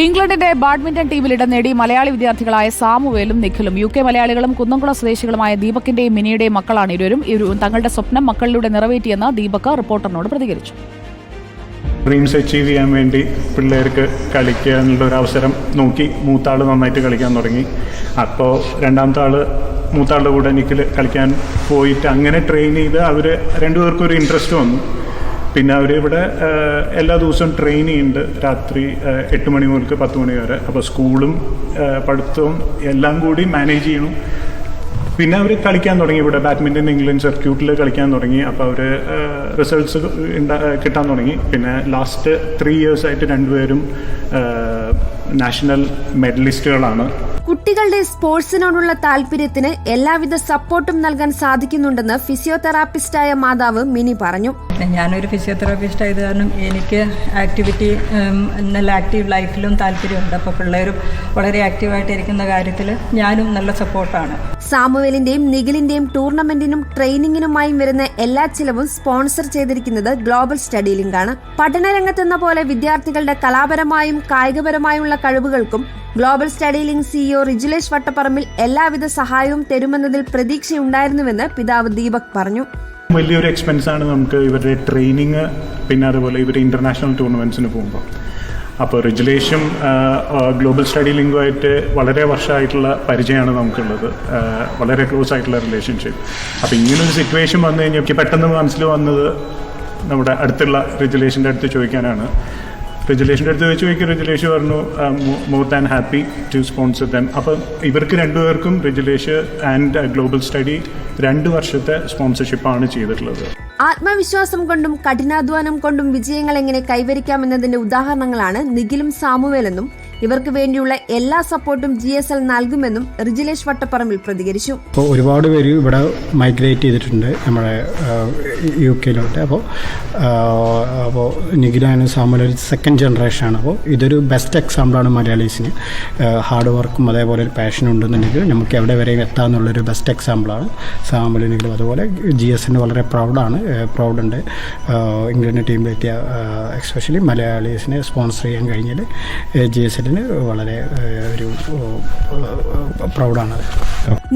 ഇംഗ്ലണ്ടിന്റെ ബാഡ്മിന്റൺ ടീമിൽ ഇടം നേടി മലയാളി വിദ്യാർത്ഥികളായ സാമുവേലും നിഖിലും യു കെ മലയാളികളും കുന്നംകുളം സ്വദേശികളുമായ ദീപക്കിന്റെയും മിനിയുടെയും മക്കളാണ് ഇരുവരും. ഇരുവരും തങ്ങളുടെ സ്വപ്നം മക്കളിലൂടെ നിറവേറ്റിയെന്ന് ദീപക് റിപ്പോർട്ടറിനോട് പ്രതികരിച്ചു. ഡ്രീംസ് അച്ചീവ് ചെയ്യാൻ വേണ്ടി പിള്ളേർക്ക് കളിക്കാനുള്ള ഒരു അവസരം നോക്കി മൂത്താൾ നന്നായിട്ട് കളിക്കാൻ തുടങ്ങി. അപ്പോൾ രണ്ടാമത്തെ ആൾ മൂത്താളുടെ കൂടെ നിഖിൽ കളിക്കാൻ പോയിട്ട് അങ്ങനെ ട്രെയിൻ ചെയ്ത് അവർ രണ്ടുപേർക്കും ഒരു ഇൻട്രസ്റ്റ് വന്നു. പിന്നെ അവരിവിടെ എല്ലാ ദിവസവും ട്രെയിൻ ചെയ്യുന്നുണ്ട്. രാത്രി എട്ട് മണി മുതൽക്ക് പത്ത് മണി വരെ. അപ്പോൾ സ്കൂളും പഠിത്തവും എല്ലാം കൂടി മാനേജ് ചെയ്യണം. പിന്നെ അവർ കളിക്കാൻ തുടങ്ങി. ഇവിടെ ബാഡ്മിന്റൺ ഇംഗ്ലണ്ട് സർക്യൂട്ടിൽ കളിക്കാൻ തുടങ്ങി. അപ്പോൾ അവർ റിസൾട്ട്സ് കിട്ടാൻ തുടങ്ങി. പിന്നെ ലാസ്റ്റ് ത്രീ ഇയേഴ്സായിട്ട് രണ്ടുപേരും നാഷണൽ മെഡലിസ്റ്റുകളാണ് കുട്ടികളുടെ സ്പോർട്സിനോടുള്ള താല്പര്യത്തിന് എല്ലാവിധ സപ്പോർട്ടും നൽകാൻ സാധിക്കുന്നുണ്ടെന്ന് ഫിസിയോതെറാപ്പിസ്റ്റായ മാതാവ് മിനി പറഞ്ഞു. ഞാനൊരു ഫിസിയോതെറാപ്പിസ്റ്റ് ആയത് കാരണം എനിക്ക് ആക്ടിവിറ്റി നല്ല ആക്റ്റീവ് ലൈഫിലും താല്പര്യമുണ്ട്. അപ്പോൾ പിള്ളേരും വളരെ ആക്റ്റീവായിട്ടിരിക്കുന്ന കാര്യത്തിൽ ഞാനും നല്ല സപ്പോർട്ടാണ്. സാമുവേലിന്റെയും നിഖിലിന്റെയും ടൂർണമെന്റിനും ട്രെയിനിങ്ങിനുമായും വരുന്ന എല്ലാ ചിലവും സ്പോൺസർ ചെയ്തിരിക്കുന്നത് ഗ്ലോബൽ സ്റ്റഡി ലിങ്കാണ്. പഠനരംഗത്തെന്ന പോലെ വിദ്യാർത്ഥികളുടെ കലാപരമായും കായികപരമായുമുള്ള കഴിവുകൾക്കും global study link CEO Rijulesh Vattaparambil എല്ലാവിധ സഹായവും തരുമെന്നതിൽ പ്രതീക്ഷയുണ്ടായിരുന്നുവെന്ന് പിതാവ് ദീപക് പറഞ്ഞു. വലിയൊരു എക്സ്പെൻസ് ആണ് നമുക്ക് ഇവരുടെ ട്രെയിനിങ് പിന്നെ അതുപോലെ ഇവർ ഇന്റർനാഷണൽ ടൂർണമെന്റ്സിന് പോകുമ്പോൾ. അപ്പോൾ റിജുലേഷും ഗ്ലോബൽ സ്റ്റഡി ലിങ്കുമായിട്ട് വളരെ വർഷമായിട്ടുള്ള പരിചയമാണ് നമുക്കുള്ളത്. വളരെ ക്ലോസ് ആയിട്ടുള്ള റിലേഷൻഷിപ്പ് അപ്പോൾ ഇങ്ങനൊരു സിറ്റുവേഷൻ വന്നു കഴിഞ്ഞാൽ പെട്ടെന്ന് മനസ്സിൽ വന്നത് നമ്മുടെ അടുത്തുള്ള റിജുലേഷന്റെ അടുത്ത് ചോദിക്കാനാണ്. റിജുലേഷന്റെ അടുത്ത് വെച്ച് നോക്കി റിജുലേഷ് പറഞ്ഞു more than happy to sponsor them അപ്പം ഇവർക്ക് രണ്ടുപേർക്കും റിജുലേഷ് ആൻഡ് ഗ്ലോബൽ സ്റ്റഡി രണ്ട് വർഷത്തെ സ്പോൺസർഷിപ്പാണ് ചെയ്തിട്ടുള്ളത്. ആത്മവിശ്വാസം കൊണ്ടും കഠിനാധ്വാനം കൊണ്ടും വിജയങ്ങൾ എങ്ങനെ കൈവരിക്കാമെന്നതിന്റെ ഉദാഹരണങ്ങളാണ് നിഖിലും സാമുവേലെന്നും ഇവർക്ക് വേണ്ടിയുള്ള എല്ലാ സപ്പോർട്ടും ജി എസ് എൽ നൽകുമെന്നും റിജിലേഷ് വട്ടപ്പറമ്പിൽ പ്രതികരിച്ചു. അപ്പോൾ ഒരുപാട് പേര് ഇവിടെ മൈഗ്രേറ്റ് ചെയ്തിട്ടുണ്ട് നമ്മുടെ യു കെയിലോട്ട്. അപ്പോൾ അപ്പോൾ നിഖിലാനും സാമുൽ ഒരു സെക്കൻഡ് ജനറേഷനാണ് അപ്പോൾ ഇതൊരു ബെസ്റ്റ് എക്സാമ്പിളാണ് മലയാളീസിന്. ഹാർഡ് വർക്കും അതേപോലെ ഒരു പാഷൻ ഉണ്ടെന്നുണ്ടെങ്കിൽ നമുക്ക് എവിടെ വരെയും എത്താമെന്നുള്ളൊരു ബെസ്റ്റ് എക്സാമ്പിളാണ് സാമുൽ നിഖിലും അതുപോലെ ജി എസ് എന്നെ വളരെ പ്രൗഡാണ് പ്രൗഡുണ്ട് ഇംഗ്ലണ്ട് ടീമിലെത്തിയ എക്സ്പെഷ്യലി മലയാളീസിനെ സ്പോൺസർ ചെയ്യാൻ കഴിഞ്ഞാൽ ജി എസ് എല്ലിന് വളരെ ഒരു പ്രൗഡാണ്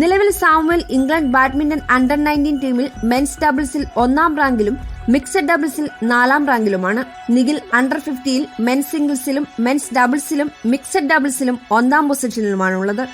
നിലവിൽ Samuel England badminton under nineteen ടീമിൽ മെൻസ് ഡബിൾസിൽ ഒന്നാം റാങ്കിലും മിക്സഡ് ഡബിൾസിൽ നാലാം റാങ്കിലുമാണ്. നിഖിൽ അണ്ടർ ഫിഫ്റ്റിയിൽ മെൻസ് സിംഗിൾസിലും മെൻസ് ഡബിൾസിലും മിക്സഡ് ഡബിൾസിലും ഒന്നാം പൊസിഷനിലുമാണുള്ളത്.